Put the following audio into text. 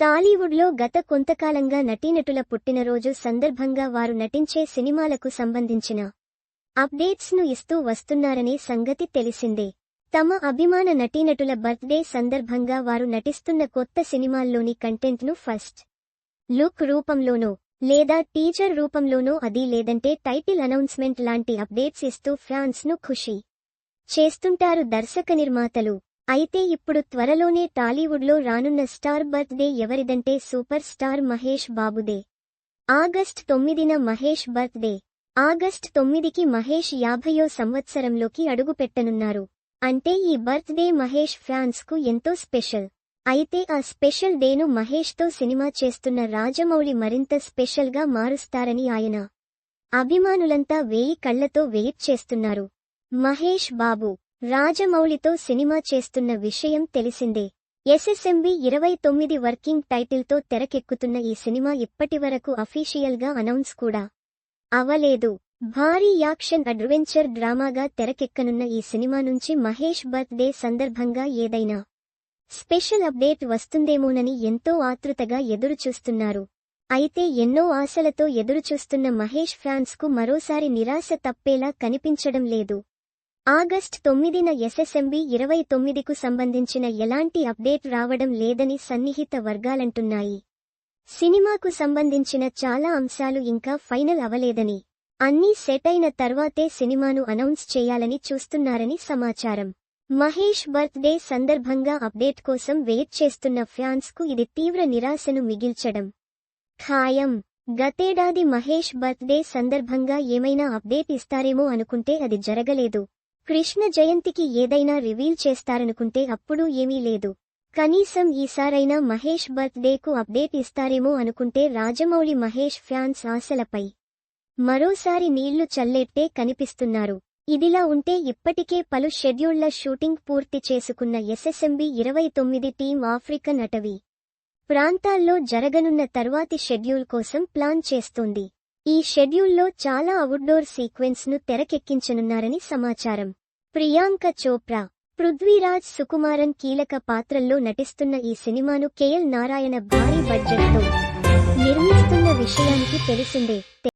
టాలీవుడ్లో గత కొంతకాలంగా నటీనటుల పుట్టినరోజు సందర్భంగా వారు నటించే సినిమాలకు సంబంధించిన అప్డేట్స్ను ఇస్తూ వస్తున్నారనే సంగతి తెలిసిందే. తమ అభిమాన నటీనటుల బర్త్డే సందర్భంగా వారు నటిస్తున్న కొత్త సినిమాల్లోని కంటెంట్ను ఫస్ట్ లుక్ రూపంలోనో లేదా టీజర్ రూపంలోనో అది లేదంటే టైటిల్ అనౌన్స్మెంట్ లాంటి అప్డేట్స్ ఇస్తూ ఫ్యాన్స్ను ఖుషి చేస్తుంటారు దర్శక నిర్మాతలు. అయితే ఇప్పుడు త్వరలోనే టాలీవుడ్లో రానున్న స్టార్ బర్త్డే ఎవరిదంటే సూపర్ స్టార్ మహేష్ బాబుదే. ఆగస్ట్ తొమ్మిదిన మహేష్ బర్త్డే. ఆగస్ట్ తొమ్మిదికి మహేష్ యాభయో సంవత్సరంలోకి అడుగుపెట్టనున్నారు. అంటే ఈ బర్త్డే మహేష్ ఫ్యాన్స్కు ఎంతో స్పెషల్. అయితే ఆ స్పెషల్ డేను మహేష్తో సినిమా చేస్తున్న రాజమౌళి మరింత స్పెషల్గా మారుస్తారని ఆయన అభిమానులంతా వేయి కళ్ళతో వెయిట్ చేస్తున్నారు. మహేష్ బాబు రాజమౌళితో సినిమా చేస్తున్న విషయం తెలిసిందే. ఎస్ఎస్ఎంబి ఇరవై తొమ్మిది వర్కింగ్ టైటిల్తో తెరకెక్కుతున్న ఈ సినిమా ఇప్పటివరకు అఫీషియల్గా అనౌన్స్ కూడా అవలేదు. భారీ యాక్షన్ అడ్వెంచర్ డ్రామాగా తెరకెక్కనున్న ఈ సినిమా నుంచి మహేష్ బర్త్డే సందర్భంగా ఏదైనా స్పెషల్ అప్డేట్ వస్తుందేమోనని ఎంతో ఆతృతగా ఎదురుచూస్తున్నారు. అయితే ఎన్నో ఆశలతో ఎదురుచూస్తున్న మహేష్ ఫ్యాన్స్కు మరోసారి నిరాశ తప్పేలా కనిపించడం లేదు. ఆగస్ట్ తొమ్మిదిన ఎస్ఎస్ఎంబి ఇరవై తొమ్మిదికు సంబంధించిన ఎలాంటి అప్డేట్ రావడం లేదని సన్నిహిత వర్గాలంటున్నాయి. సినిమాకు సంబంధించిన చాలా అంశాలు ఇంకా ఫైనల్ అవలేదని అన్నీ సెట్ అయిన తర్వాతే సినిమాను అనౌన్స్ చేయాలని చూస్తున్నారని సమాచారం. మహేష్ బర్త్డే సందర్భంగా అప్డేట్ కోసం వెయిట్ చేస్తున్న ఫ్యాన్స్కు ఇది తీవ్ర నిరాశను మిగిల్చడం. ఖాయం. గతేడాది మహేష్ బర్త్డే సందర్భంగా ఏమైనా అప్డేట్ ఇస్తారేమో అనుకుంటే అది జరగలేదు. కృష్ణ జయంతికి ఏదైనా రివీల్ చేస్తారనుకుంటే అప్పుడు ఏమీ లేదు. కనీసం ఈసారైనా మహేష్ బర్త్డేకు అప్డేట్ ఇస్తారేమో అనుకుంటే రాజమౌళి మహేష్ ఫ్యాన్స్ ఆశలపై మరోసారి నీళ్ళు చల్లేట్టే కనిపిస్తున్నారు. ఇదిలా ఉంటే ఇప్పటికే పలు షెడ్యూళ్ళ షూటింగ్ పూర్తి చేసుకున్న ఎస్ఎస్ఎంబి ఇరవై తొమ్మిది టీం ఆఫ్రికన్ అటవీ ప్రాంతాల్లో జరగనున్న తర్వాతి షెడ్యూల్ కోసం ప్లాన్ చేస్తోంది. ఈ షెడ్యూల్లో చాలా అవుట్డోర్ సీక్వెన్స్ను తెరకెక్కించనున్నారని సమాచారం. ప్రియాంక చోప్రా పృథ్వీరాజ్ సుకుమారన్ కీలక పాత్రల్లో నటిస్తున్న ఈ సినిమాను కేఎల్ నారాయణ భారీ బడ్జెట్తో నిర్మిస్తున్న విషయానికి తెలిసిందే.